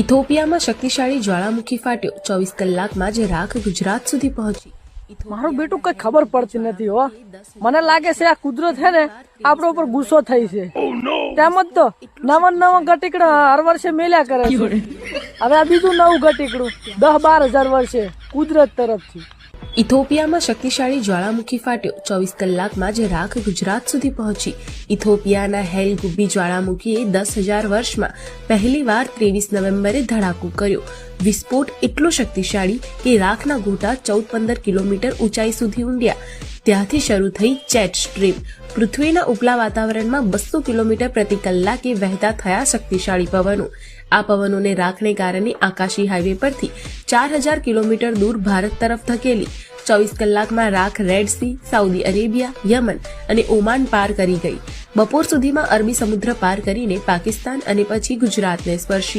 ઇથોપિયામાં શક્તિશાળી જ્વાળામુખી ફાટ્યો. ચોવીસ કલાકમાં જ રાખ ગુજરાત સુધી પહોંચી. મારું બેટું કઈ ખબર પડતી નથી હો. મને લાગે છે આ કુદરત છે ને આપણા ઉપર ગુસ્સો થઈ છે. તેમ જ તો નવા નવા ગટીકડા હર વર્ષે મેલ્યા કરે છે. હવે આ બીજું નવું ગટીકડું દસ બાર હજાર વર્ષે કુદરત તરફથી. ઇથોપિયામાં શક્તિશાળી જ્વાળામુખી ફાટ્યો. ચોવીસ કલાકમાં જ રાખ ગુજરાત સુધી પહોંચી. ઇથોપિયાના હેલ ગુબ્બી જ્વાળામુખીએ દસ હજાર વર્ષમાં પહેલીવાર ત્રેવીસ નવેમ્બરે ધડાકો કર્યો. વિસ્ફોટ એટલો શક્તિશાળી કે રાખના ગોટા ચૌદ પંદર કિલોમીટર ઊંચાઈ સુધી ઊંડ્યા. ત્યાંથી શરૂ થઈ ચેટ સ્ટ્રીમ. પૃથ્વીના ઉપલા વાતાવરણમાં બસો કિલોમીટર પ્રતિ કલાકે વહેતા થયા શક્તિશાળી પવનો. આ પવનોને રાખને કારણે આકાશી હાઈવે પરથી ચાર હજાર કિલોમીટર દૂર ભારત તરફ ધકેલી. ચોવીસ કલાકમાં રાખ Red Sea Saudi Arabia Yemen અને ઓમાન પાર કરી ગઈ. બપોર સુધીમાં અરબી સમુદ્ર પાર કરીને પાકિસ્તાન અને પછી ગુજરાતને સ્પર્શી.